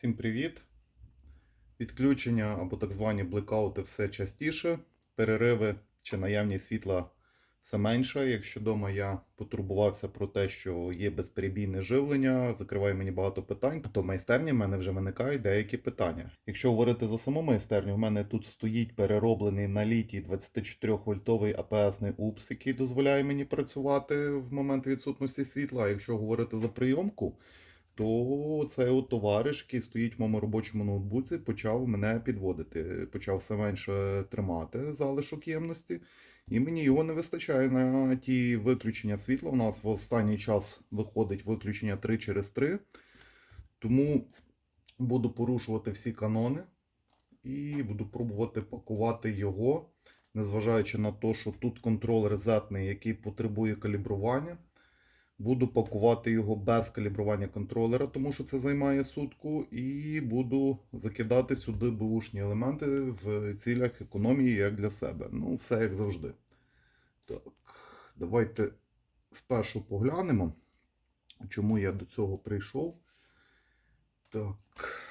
Всім привіт! Відключення або так звані блекаути все частіше, перериви чи наявність світла все менше. Якщо вдома я потурбувався про те, що є безперебійне живлення, закриває мені багато питань, то в майстерні в мене вже виникають деякі питання. Якщо говорити за саму майстерню, в мене тут стоїть перероблений на літій 24 вольтовий АПСний УПС, який дозволяє мені працювати в момент відсутності світла. А якщо говорити за прийомку, то цей от товариш, який стоїть в моєму робочому ноутбуці, почав мене підводити. Почав все менше тримати залишок ємності, і мені його не вистачає на ті виключення світла. У нас в останній час виходить виключення 3 через 3. Тому буду порушувати всі канони і буду пробувати пакувати його, незважаючи на те, що тут контролер зетний, який потребує калібрування. Буду пакувати його без калібрування контролера, тому що це займає сутку, і буду закидати сюди бушні елементи в цілях економії як для себе. Ну, все як завжди. Так, давайте спершу поглянемо, чому я до цього прийшов. Так.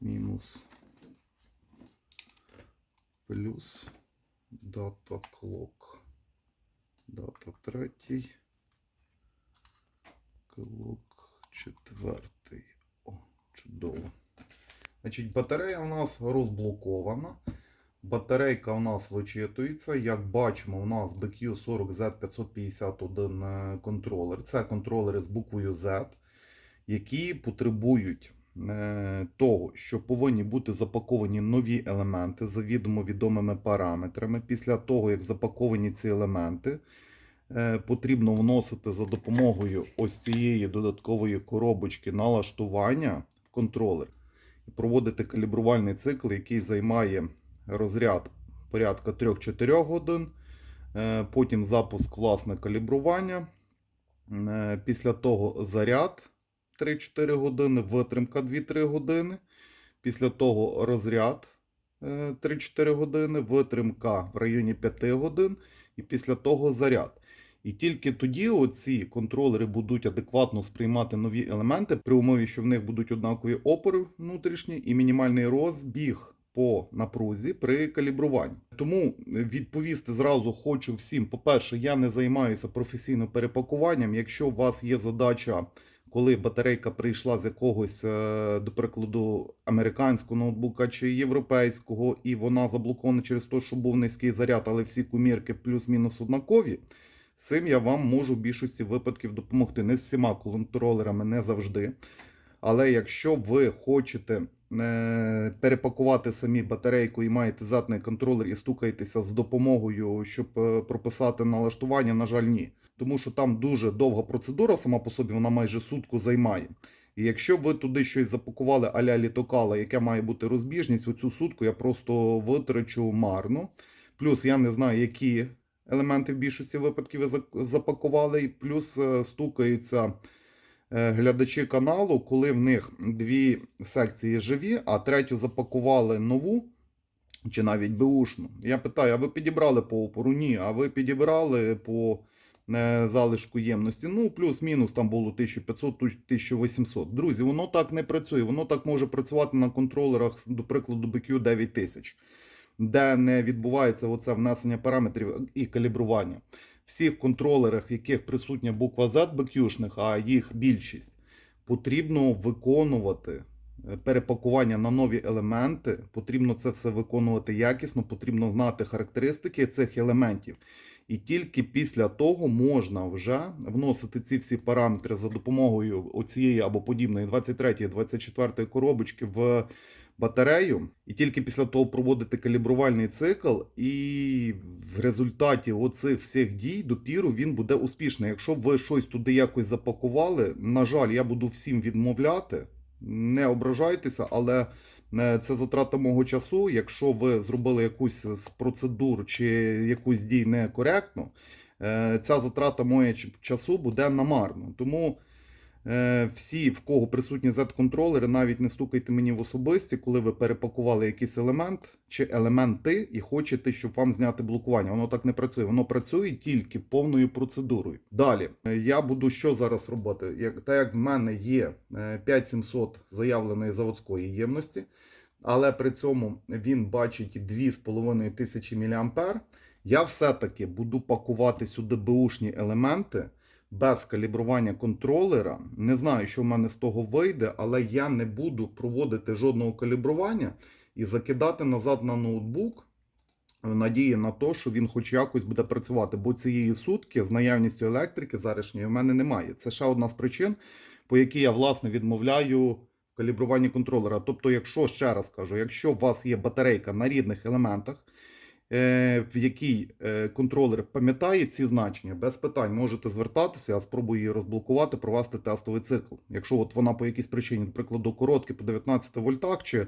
Мінус. Плюс. Дата клок. Дата третій. Клок четвертий. О, чудово. Значить, батарея у нас розблокована. Батарейка у нас вичитується. Як бачимо, у нас BQ40Z551 е, контролер. Це контролери з буквою Z, які потребують е, того, що повинні бути запаковані нові елементи за відомо відомими параметрами. Після того, як запаковані ці елементи, потрібно вносити за допомогою ось цієї додаткової коробочки налаштування в контролер і проводити калібрувальний цикл, який займає розряд порядка 3-4 годин. Е, Потім запуск власне калібрування. Е, Після того заряд 3-4 години, витримка 2-3 години. Після того розряд е, 3-4 години, витримка в районі 5 годин, і після того заряд. І тільки тоді оці контролери будуть адекватно сприймати нові елементи при умові, що в них будуть однакові опори внутрішні і мінімальний розбіг по напрузі при калібруванні. Тому відповісти зразу хочу всім. По-перше, я не займаюся професійно перепакуванням. Якщо у вас є задача, коли батарейка прийшла з якогось, е, до прикладу, американського ноутбука чи європейського, і вона заблокована через те, що був низький заряд, але всі комірки плюс-мінус однакові. Цим я вам можу в більшості випадків допомогти. Не з всіма контролерами, не завжди. Але якщо ви хочете е, перепакувати самі батарейку і маєте задний контролер і стукаєтеся з допомогою, щоб е, прописати налаштування, на жаль, ні. Тому що там дуже довга процедура, сама по собі вона майже сутку займає. І якщо ви туди щось запакували аля літокала, яке має бути розбіжність, оцю сутку я просто витрачу марно. Плюс я не знаю, які елементи в більшості випадків ви запакували, і плюс е, стукаються е, глядачі каналу, коли в них дві секції живі, а третю запакували нову. Чи навіть беушну. Я питаю, а ви підібрали по опору? Ні, а ви підібрали по е, залишку ємності. Ну, плюс-мінус там було 1500-1800. Друзі, воно так не працює. Воно так може працювати на контролерах, до прикладу, BQ 9000, де не відбувається оце внесення параметрів і калібрування. Всіх контролерах, в яких присутня буква Z BQ-шних, а їх більшість, потрібно виконувати е, перепакування на нові елементи. Потрібно це все виконувати якісно, потрібно знати характеристики цих елементів. І тільки після того можна вже вносити ці всі параметри за допомогою оцієї або подібної 23-24 коробочки в батарею, і тільки після того проводити калібрувальний цикл, і в результаті оцих всіх дій допіру він буде успішний. Якщо ви щось туди якось запакували, на жаль, я буду всім відмовляти. Не ображайтеся, але е, це затрата мого часу. Якщо ви зробили якусь з процедур чи якусь дій некоректно, е, ця затрата моєї часу буде намарно. Тому Всі, в кого присутні Z-контролери, навіть не стукайте мені в особисті, коли ви перепакували якийсь елемент чи елементи і хочете, щоб вам зняти блокування. Воно так не працює. Воно працює тільки повною процедурою. Далі е, я буду що зараз робити? Як так як в мене є е, 5700 заявленої заводської ємності, але при цьому він бачить 2,5 тисячі мА, я все-таки буду пакувати сюди бушні елементи без калібрування контролера. Не знаю, що в мене з того вийде, але я не буду проводити жодного калібрування і закидати назад на ноутбук в надії на те, що він хоч якось буде працювати. Бо цієї сутки з наявністю електрики зарішньої в мене немає. Це ще одна з причин, по якій я власне відмовляю в калібруванні контролера. Тобто, якщо ще раз кажу, якщо у вас є батарейка на рідних елементах, е, в якій е, контролер пам'ятає ці значення, без питань можете звертатися, я спробую її розблокувати, провести тестовий цикл. Якщо от вона по якійсь причині, до прикладу, короткий по 19 вольтах чи е,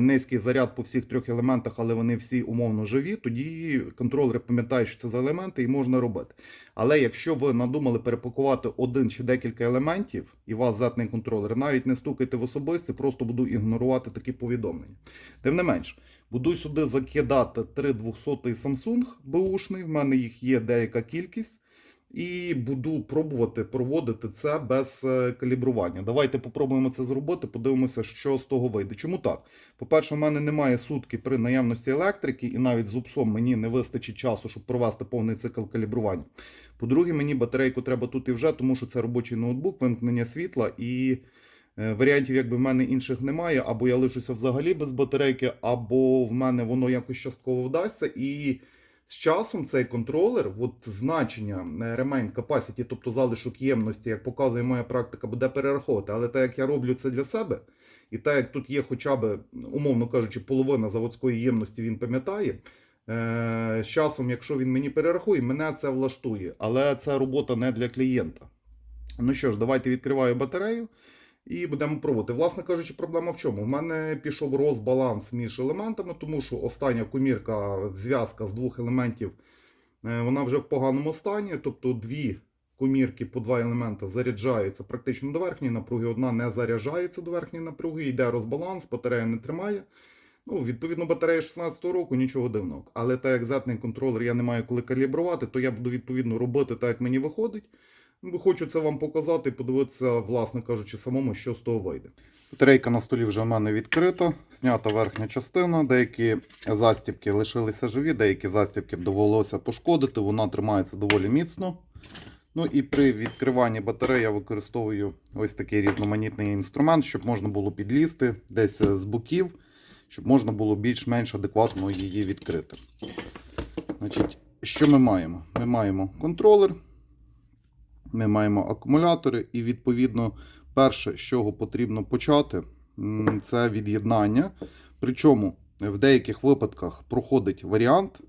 низький заряд по всіх трьох елементах, але вони всі умовно живі, тоді контролер пам'ятає, що це за елементи, і можна робити. Але якщо ви надумали перепакувати один чи декілька елементів, і вас зетний контролер, навіть не стукайте в особисті, просто буду ігнорувати такі повідомлення. Тим не менш, буду сюди закидати 3 200 Samsung бушний, в мене їх є деяка кількість. І буду пробувати проводити це без е, калібрування. Давайте попробуємо це зробити, подивимося, що з того вийде. Чому так? По-перше, в мене немає сутки при наявності електрики, і навіть з упсом мені не вистачить часу, щоб провести повний цикл калібрування. По-друге, мені батарейку треба тут і вже, тому що це робочий ноутбук, вимкнення світла і. Е, Варіантів, якби в мене інших немає, або я лишуся взагалі без батарейки, або в мене воно якось частково вдасться. І з часом цей контролер, от значення е, remain capacity, тобто залишок ємності, як показує моя практика, буде перераховувати. Але так як я роблю це для себе, і так як тут є хоча б, умовно кажучи, половина заводської ємності, він пам'ятає. е, З часом, якщо він мені перерахує, мене це влаштує. Але це робота не для клієнта. Ну що ж, давайте відкриваю батарею. І будемо пробувати. Власне кажучи, проблема в чому? У мене пішов розбаланс між елементами, тому що остання комірка, зв'язка з двох елементів, е, вона вже в поганому стані. Тобто дві комірки по два елемента заряджаються практично до верхньої напруги, одна не заряджається до верхньої напруги, йде розбаланс, батарея не тримає. Ну, відповідно, батарея 16-го року, нічого дивного. Але так як зетний контролер я не маю коли калібрувати, то я буду відповідно робити так, як мені виходить. Хочу це вам показати подивитися, власне кажучи, самому, що з того вийде. Батарейка на столі вже в мене відкрита, знята верхня частина. Деякі застібки лишилися живі, деякі застібки довелося пошкодити. Вона тримається доволі міцно. Ну і при відкриванні батареї я використовую ось такий різноманітний інструмент, щоб можна було підлізти десь з боків, щоб можна було більш-менш адекватно її відкрити. Значить, що ми маємо? Ми маємо контролер. Ми маємо акумулятори, і відповідно, перше, з чого потрібно почати, це від'єднання. Причому в деяких випадках проходить варіант,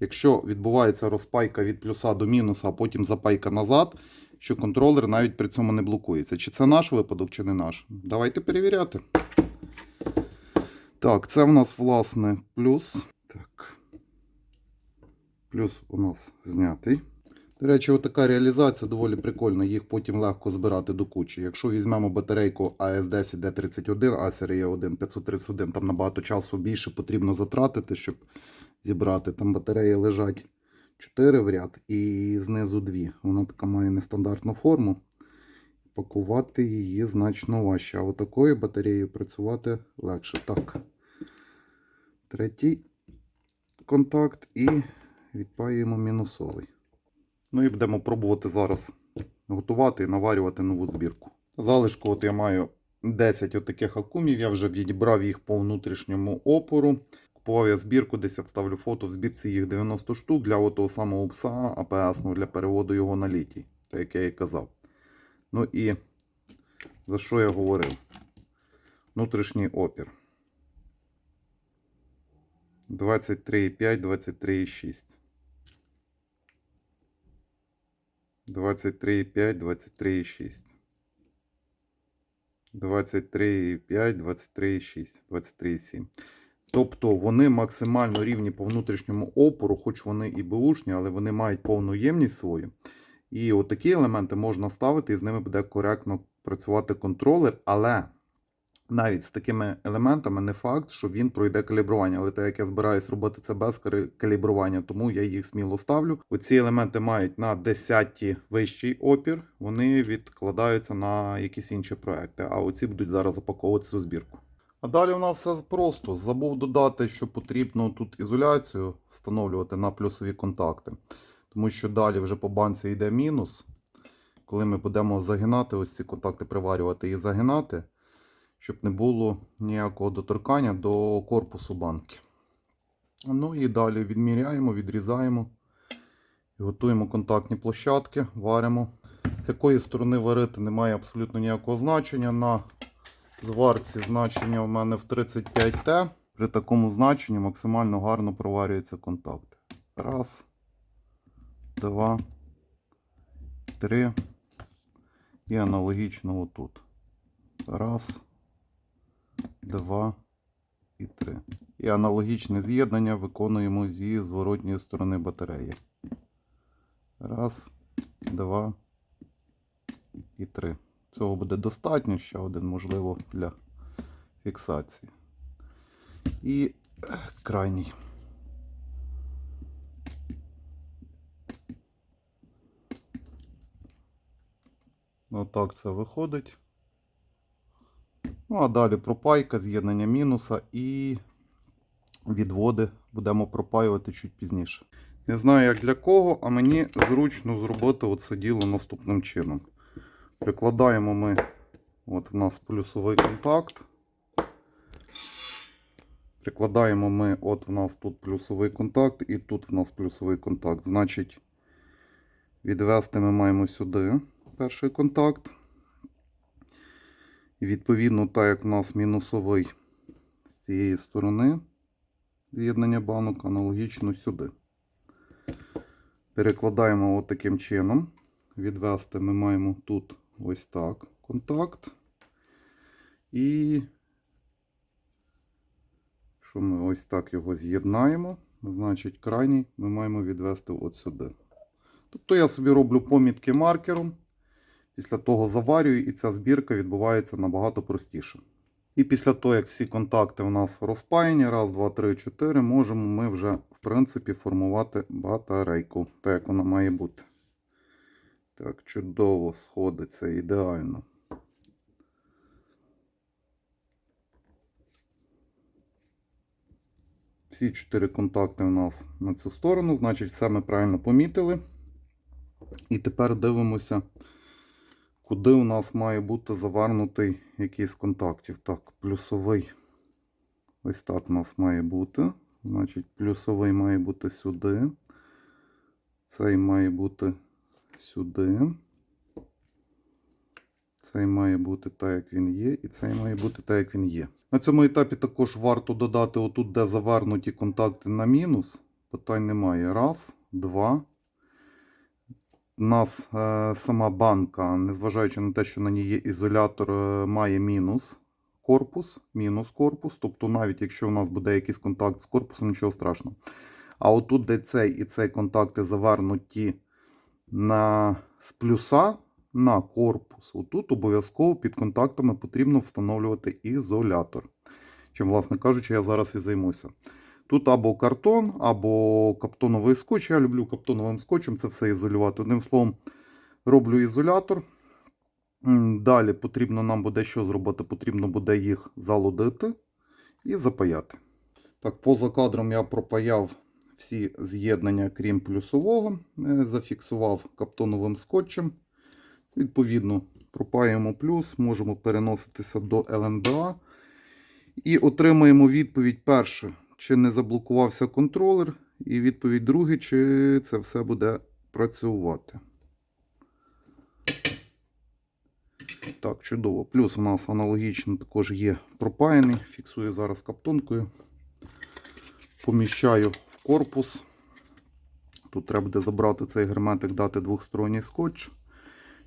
якщо відбувається розпайка від плюса до мінуса, а потім запайка назад, що контролер навіть при цьому не блокується. Чи це наш випадок, чи не наш? Давайте перевіряти. Так, це в нас власне плюс. Так. Плюс у нас знятий. До речі, така реалізація доволі прикольна, їх потім легко збирати до кучі. Якщо візьмемо батарейку AS10 D31, а серія 1 531, там набагато часу більше потрібно затратити, щоб зібрати. Там батареї лежать 4 в ряд і знизу 2. Вона така має нестандартну форму. Пакувати її значно важче. А отакою батареєю працювати легше. Так. Третій контакт і відпаюємо мінусовий. Ну і будемо пробувати зараз готувати і наварювати нову збірку. Залишку от я маю 10 отаких акумів, я вже відібрав їх по внутрішньому опору. Купував я збірку, десь я вставлю фото, в збірці їх 90 штук для того самого пса АПС, ну, для переводу його на літій, так як я і казав. Ну і за що я говорив? Внутрішній опір. 23,5, 23,6. 23,5, 23,6. 23,5, 23,6, 23,7. Тобто вони максимально рівні по внутрішньому опору, хоч вони і беушні, але вони мають повну ємність свою. І отакі елементи можна ставити, і з ними буде коректно працювати контролер, але навіть з такими елементами не факт, що він пройде калібрування. Але так як я збираюсь робити це без калібрування, тому я їх сміло ставлю. Оці елементи мають на 10-ті вищий опір, вони відкладаються на якісь інші проекти. А оці будуть зараз запаковуватися у збірку. А далі у нас все просто. Забув додати, що потрібно тут ізоляцію встановлювати на плюсові контакти. Тому що далі вже по банці йде мінус. Коли ми будемо загинати ось ці контакти, приварювати і загинати, щоб не було ніякого доторкання до корпусу банки. Ну і далі відміряємо, відрізаємо готуємо контактні площадки, варимо. З якої сторони варити немає абсолютно ніякого значення. На зварці значення в мене в 35Т. При такому значенні максимально гарно проварюються контакти. Раз, два, три. І аналогічно отут. Раз, два і три. І аналогічне з'єднання виконуємо зі зворотньої сторони батареї. Раз, два і три. Цього буде достатньо, ще один, можливо, для фіксації. І е, крайній. Отак це виходить. Ну, а далі пропайка, з'єднання мінуса і відводи будемо пропаювати чуть пізніше. Не знаю, як для кого, а мені зручно зробити оце діло наступним чином. Прикладаємо ми, от в нас плюсовий контакт. Прикладаємо ми, от в нас тут плюсовий контакт, і тут в нас плюсовий контакт. Значить, відвести ми маємо сюди перший контакт. І відповідно, так як в нас мінусовий з цієї сторони з'єднання банок, аналогічно сюди. Перекладаємо от таким чином. Відвести ми маємо тут ось так контакт. І що ми ось так його з'єднаємо, значить крайній ми маємо відвести от сюди. Тобто я собі роблю помітки маркером. Після того заварюю, і ця збірка відбувається набагато простіше. І після того, як всі контакти у нас розпаяні, раз, два, три, чотири, можемо ми вже, в принципі, формувати батарейку, так як вона має бути. Так, чудово сходиться, ідеально. Всі чотири контакти у нас на цю сторону, значить, все ми правильно помітили. І тепер дивимося, куди у нас має бути завернутий якийсь контактів. Так, плюсовий. Ось так у нас має бути. Значить, плюсовий має бути сюди. Цей має бути сюди. Цей має бути так, як він є, і цей має бути так, як він є. На цьому етапі також варто додати отут, де завернуті контакти на мінус. Питань немає. Раз, два. Нас е, сама банка, незважаючи на те, що на ній є ізолятор, е, має мінус корпус, мінус корпус. Тобто, навіть якщо у нас буде якийсь контакт з корпусом, нічого страшного. А отут, де цей і цей контакти завернуті на, з плюса на корпус, отут обов'язково під контактами потрібно встановлювати ізолятор. Чим, власне кажучи, я зараз і займуся. Тут або картон, або каптоновий скотч. Я люблю каптоновим скотчем це все ізолювати. Одним словом, роблю ізолятор. Далі потрібно нам буде що зробити? Потрібно буде їх залудити і запаяти. Так, поза кадром я пропаяв всі з'єднання, крім плюсового, е, зафіксував каптоновим скотчем. Відповідно, пропаюємо плюс, можемо переноситися до ЛНБА. І отримаємо відповідь перше, чи не заблокувався контролер, і відповідь друге, чи це все буде працювати. Так, чудово. Плюс у нас аналогічно також є пропаяний. Фіксую зараз каптонкою. Поміщаю в корпус. Тут треба буде забрати цей герметик, дати двохсторонній скотч,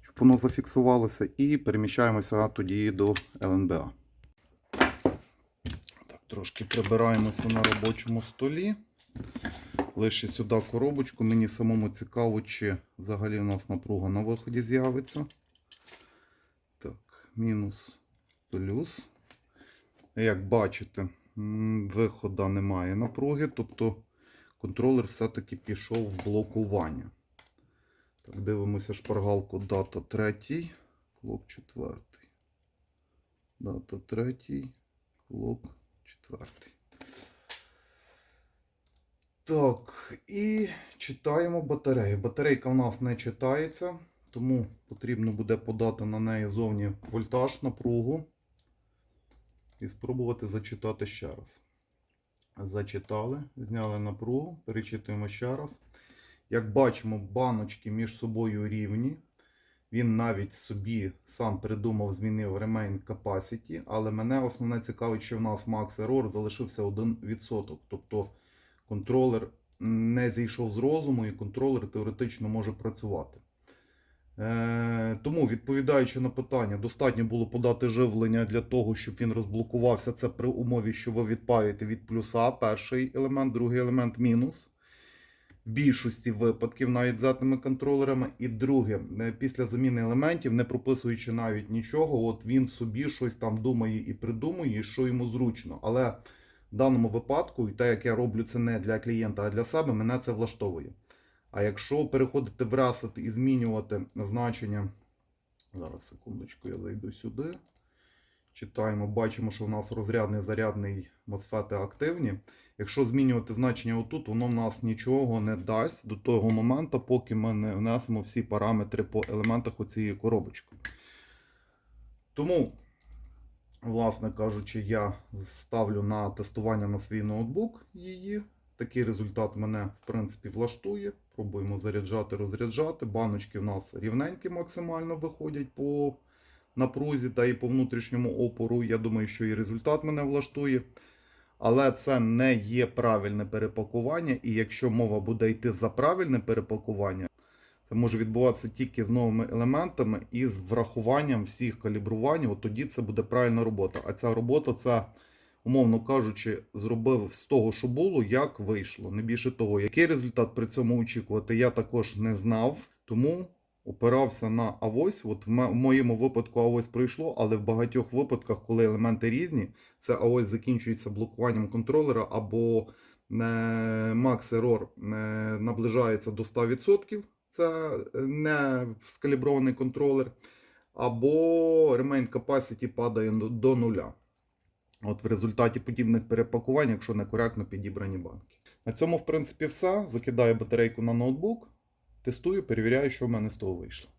щоб воно зафіксувалося. І переміщаємося тоді до ЛНБА. Трошки прибираємося на робочому столі. Лише сюди коробочку. Мені самому цікаво, чи взагалі у нас напруга на виході з'явиться. Так. мінус плюс. Як бачите, виходу немає напруги, тобто контролер все-таки пішов в блокування. Так, дивимося шпаргалку дата 3, клок 4. Дата 3, клок 4. Так, і читаємо батарею. Батарейка в нас не читається, тому потрібно буде подати на неї зовні вольтаж, напругу і спробувати зачитати ще раз. Зачитали, зняли напругу, перечитуємо ще раз. Як бачимо, баночки між собою рівні. Він навіть собі сам придумав, змінив Remain Capacity, але мене основне цікавить, що в нас Max Error залишився 1%. Тобто контролер не зійшов з розуму, і контролер теоретично може працювати. Е, тому, відповідаючи на питання, достатньо було подати живлення для того, щоб він розблокувався. Це при умові, що ви відпаєте від плюса перший елемент, другий елемент мінус. Більшості випадків навіть з затними контролерами. І друге, е, після заміни елементів, не прописуючи навіть нічого, от він собі щось там думає і придумує, що йому зручно. Але в даному випадку, і те, як я роблю це не для клієнта, а для себе, мене це влаштовує. А якщо переходити в Reset і змінювати значення, зараз секундочку, я зайду сюди. Читаємо, бачимо, що в нас розрядний зарядний MOSFET активні. Якщо змінювати значення отут, воно в нас нічого не дасть до того моменту, поки ми не внесемо всі параметри по елементах оцієї коробочки. Тому, власне кажучи, я ставлю на тестування на свій ноутбук її. Такий результат мене, в принципі, влаштує. Пробуємо заряджати, розряджати. Баночки в нас рівненькі максимально виходять по напрузі та і по внутрішньому опору. Я думаю, що і результат мене влаштує. Але це не є правильне перепакування. І якщо мова буде йти за правильне перепакування, це може відбуватися тільки з новими елементами і з врахуванням всіх калібрувань. От тоді це буде правильна робота. А ця робота це, умовно кажучи, зробив з того, що було, як вийшло. Не більше того, який результат при цьому очікувати, я також не знав. Тому опирався на авось. От в моєму випадку авось пройшло, але в багатьох випадках, коли елементи різні, це авось закінчується блокуванням контролера або е, Max Error е, наближається до 100%. Це е, не скалібрований контролер, або Remain Capacity падає до- нуля. От в результаті подібних перепакувань, якщо некоректно підібрані банки. На цьому, в принципі, все. Закидаю батарейку на ноутбук, тестую, перевіряю, що в мене з того вийшло.